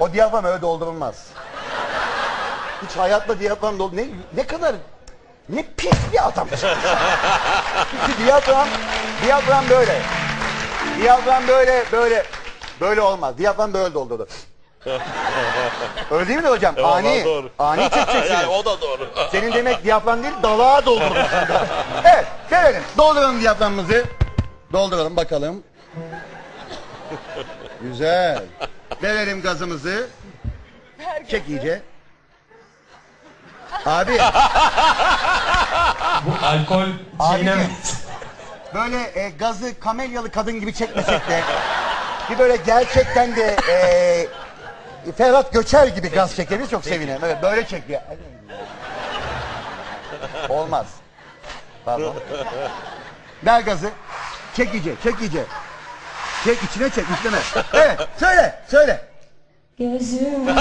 O diyafram öyle doldurulmaz. Hiç hayatta diyafram doldur... Ne, ne kadar... Ne pis bir adam. Çünkü diyafram, diyafram böyle. Diyafram böyle, böyle. Böyle olmaz. Diyafram böyle doldurulur. Öyle değil mi hocam? Vallahi ani, doğru. ani çekeceksin. yani o da doğru. Senin demek diyafram değil, dalağa doldurmuşsun. evet, verelim. Dolduralım diyaframımızı. Dolduralım bakalım. Güzel. Verelim gazımızı. Çek iyice. Abi, Alkol Abicim. çiğnem. böyle e, gazı kamelyalı kadın gibi çekmesek de bir böyle gerçekten de e, Ferhat Göçer gibi gaz çekeriz çok sevinirim. Evet, böyle çekiyor. Olmaz. Pardon. Ver gazı. Çek iyice, çek iyice. Çek içine çek, üstleme. Evet, söyle, söyle. Gözüm Bir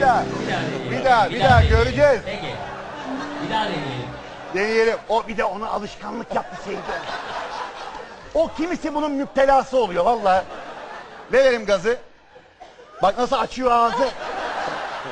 daha, bir daha, bir daha göreceğiz. Peki. Bir daha deneyelim. Deneyelim. O bir de ona alışkanlık yaptı Seydi. O kimisi bunun müptelası oluyor valla. Verelim gazı. Bak nasıl açıyor ağzı.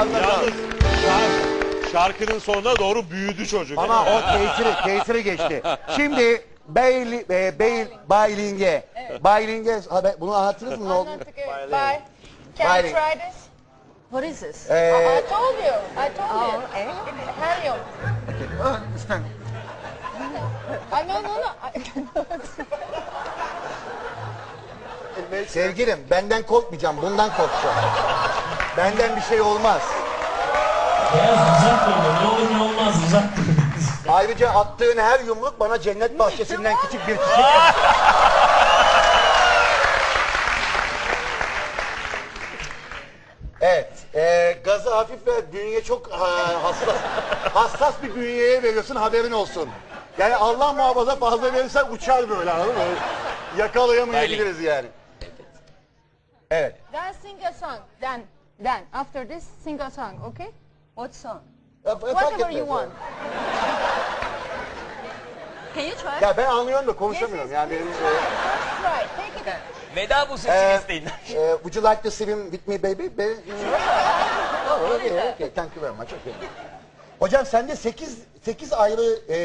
Ağzına Yalnız sağlık. şark- şarkının sonuna doğru büyüdü çocuk. Ama o tesiri, tesiri geçti. Şimdi Beyli, e, Bey, Bayling'e, Bayling'e, ha, ben- bunu anlattınız mı ne oldu? Anlattık. evet. Bye. Can Bye. you try this? What is this? I, Ee, I told you. I told Oh, you. eh? Helium. I no no no. I, sevgilim benden korkmayacağım, bundan korkacağım. Benden bir şey olmaz. Beyaz uzak durun. Ne olur ne olmaz uzak. Ayrıca attığın her yumruk bana cennet bahçesinden küçük bir çiçek. Evet, e, gazı hafif ve bünye çok ha, hassas. hassas bir bünyeye veriyorsun haberin olsun. Yani Allah muhafaza fazla verirsen uçar böyle anladın mı? Yakalayamayabiliriz yani. Evet. then sing a song. Then then after this sing a song. Okay? What song? Ya, fark Whatever etmez you want. Can you try? Ya ben anlıyorum da konuşamıyorum. Yani benim, e, Right. Take it. Veda bu sesi Ee, isteyin. e, would you like to swim with me baby? Be oh, okay, okay. Thank you very much. Okay. Hocam sende 8 8 ayrı e,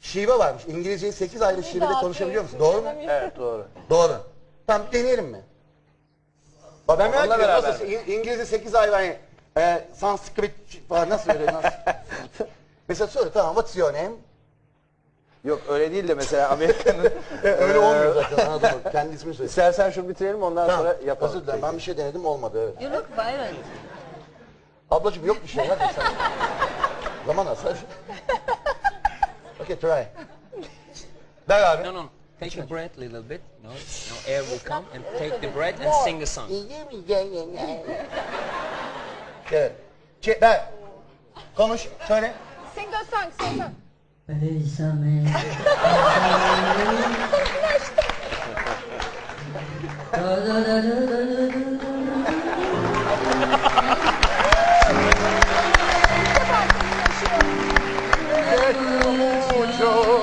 şive varmış. İngilizceyi 8 ayrı şivede konuşabiliyor musun? Doğru mu? Evet doğru. Doğru. Tamam deneyelim mi? Bak ben merak ediyorum nasıl İng- İngilizce 8 ayrı hani e, Sanskrit falan nasıl öyle nasıl? Mesela söyle tamam what's your name? Yok öyle değil de mesela Amerika'nın E, öyle olmuyor zaten anladın mı? Kendi ismini söyle. İstersen şunu bitirelim ondan Tamam. sonra yapalım. Özür dilerim ben bir şey denedim olmadı evet. You look violent. Ablacığım yok bir şey hadi sen. Zaman nasıl? okay try. Ver abi. No, no. Take a breath a little bit. No, no air will come and take the breath and sing a song. Evet. Çek, ver. Konuş, söyle. Sing a song. Sing a song. Bésame Da da da da da da da Bésame.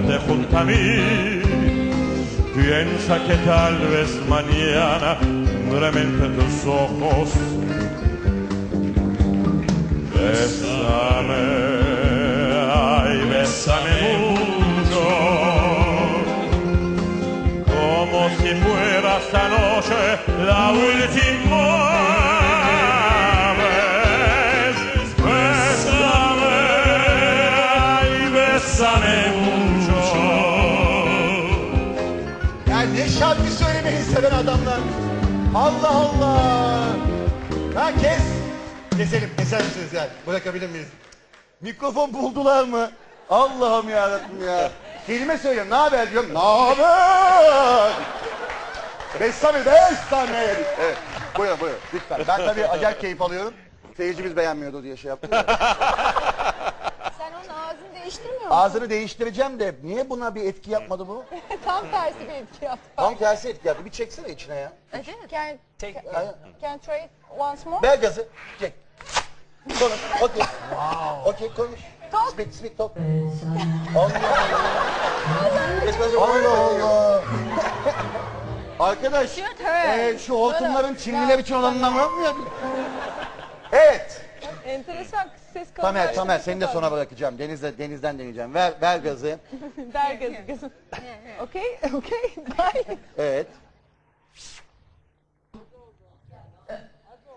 Verte junto a mí. Piensa que tal vez mañana realmente tus ojos Bésame, ay, bésame mucho, como si fuera esta noche la última. Bésame, ay, bésame mucho. Şarkı söylemeyi seven adamlar. Allah Allah. Ha kes. Keselim. Keser misiniz yani? Bırakabilir miyiz? Mikrofon buldular mı? Allah'ım yarabbim ya. Kelime söylüyorum. Ne haber diyorum. Ne haber? Besame, besame. Evet. Buyurun buyurun. Lütfen. Ben tabii acayip keyif alıyorum. Seyircimiz beğenmiyordu diye şey yaptım. ya. Sen onun ağzını değiştirmiyor musun? Ağzını değiştireceğim de niye buna bir etki yapmadı bu? Tam tersi bir etki yaptı. Tam tersi etki yaptı. Bir çeksene içine ya. Can, can, Aynen. can try it once more? Ver gazı. Çek. Konuş. Okey. Okey konuş. Talk. Speak, speak, talk. Allah Allah. Allah Allah. Arkadaş, Shoot her. e, şu hortumların Çinliler için olanından var mı ya? Evet. Enteresan ses kalın. Tamer, Tamer seni de sona bırakacağım. Denizde, denizden deneyeceğim. Ver, ver gazı. Ver gazı gazı. Okey, okey. Bye. Evet.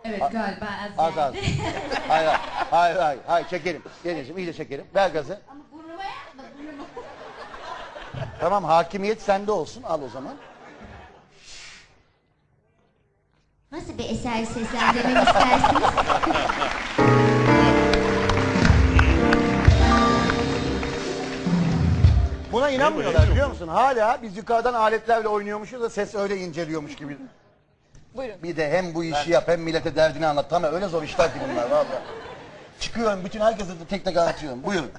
Evet galiba az Az az. Hayır, hayır, hayır, hayır, hayır, çekelim. Denizciğim iyice çekelim. Ver gazı. Burnuma yapma burnuma. Tamam, hakimiyet sende olsun. Al o zaman. Nasıl bir eser seslendirmemi istersiniz? Buna inanmıyorlar biliyor musun? Hala biz yukarıdan aletlerle oynuyormuşuz da ses öyle inceliyormuş gibi. Buyurun. Bir de hem bu işi yap hem millete derdini anlat. Tamam öyle zor işler ki bunlar valla. Çıkıyorum bütün herkese de tek tek anlatıyorum. Buyurun.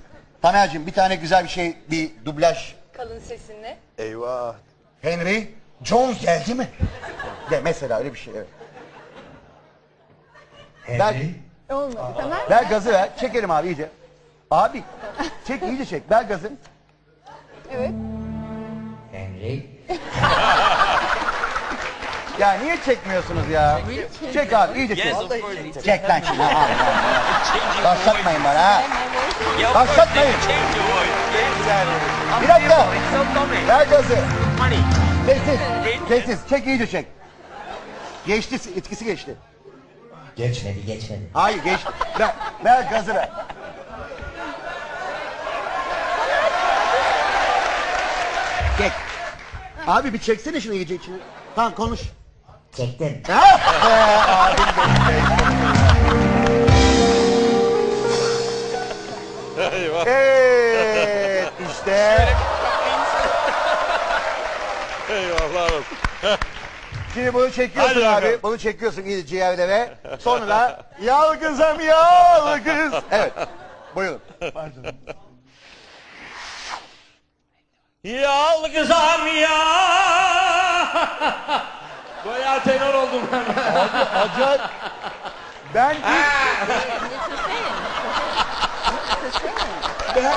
Tamer'cim bir tane güzel bir şey, bir dublaj. Kalın sesinle. Eyvah. Henry Jones geldi mi? De mesela öyle bir şey evet. Ver, Olmadı. Tamer. ver gazı ver. Çekelim abi iyice. Abi çek iyice çek. Ver gazı. Evet. Henry. Ya niye çekmiyorsunuz ya? Çek abi iyice çek. Yes, of course. Çek lan şimdi. Ha, ha, ha. Başlatmayın bana ha. Yeah, of course, Başlatmayın. they change your voice. Yes. Bir dakika. It's so funny. Ver gazı. Funny. Sessiz. Sessiz. Çek iyice çek. Geçti. etkisi geçti. Geçmedi geçmedi. Hayır geçti. Ver, ver gazı ver. Çek. Abi bir çeksene şunu iyice içine. Tamam konuş. Çektim. Ah be abim benim. Eyvah. Evet işte. Eyvallah. Şimdi bunu çekiyorsun Hadi abi. bakalım. Bunu çekiyorsun iyice ciğerlere. Sonra da yalgızım yalgız. Evet. Buyurun. Yalgızam ya. Bayağı tenor oldum ben. Acayip. Ben ilk, ben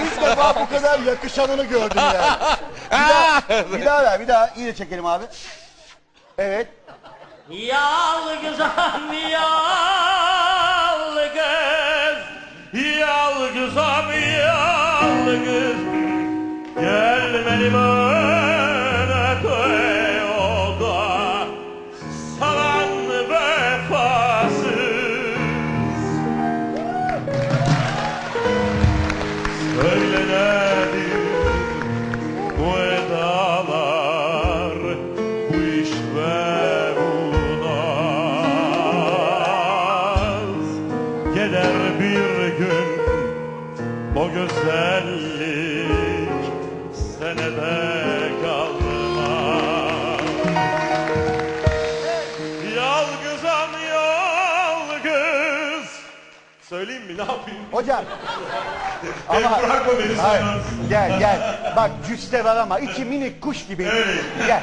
ilk defa bu kadar yakışanını gördüm yani. Bir daha, bir daha ver, bir daha iyice çekelim abi. Evet. Yalgızam yalgız. Yalgızam yalgız. Gelmeli bana senede kalmaz. Yalgızam yalgız. Söyleyeyim mi ne yapayım? Hocam. Ama bırakma beni Hayır, gel gel. Bak cüste var ama içi minik kuş gibi. Gel.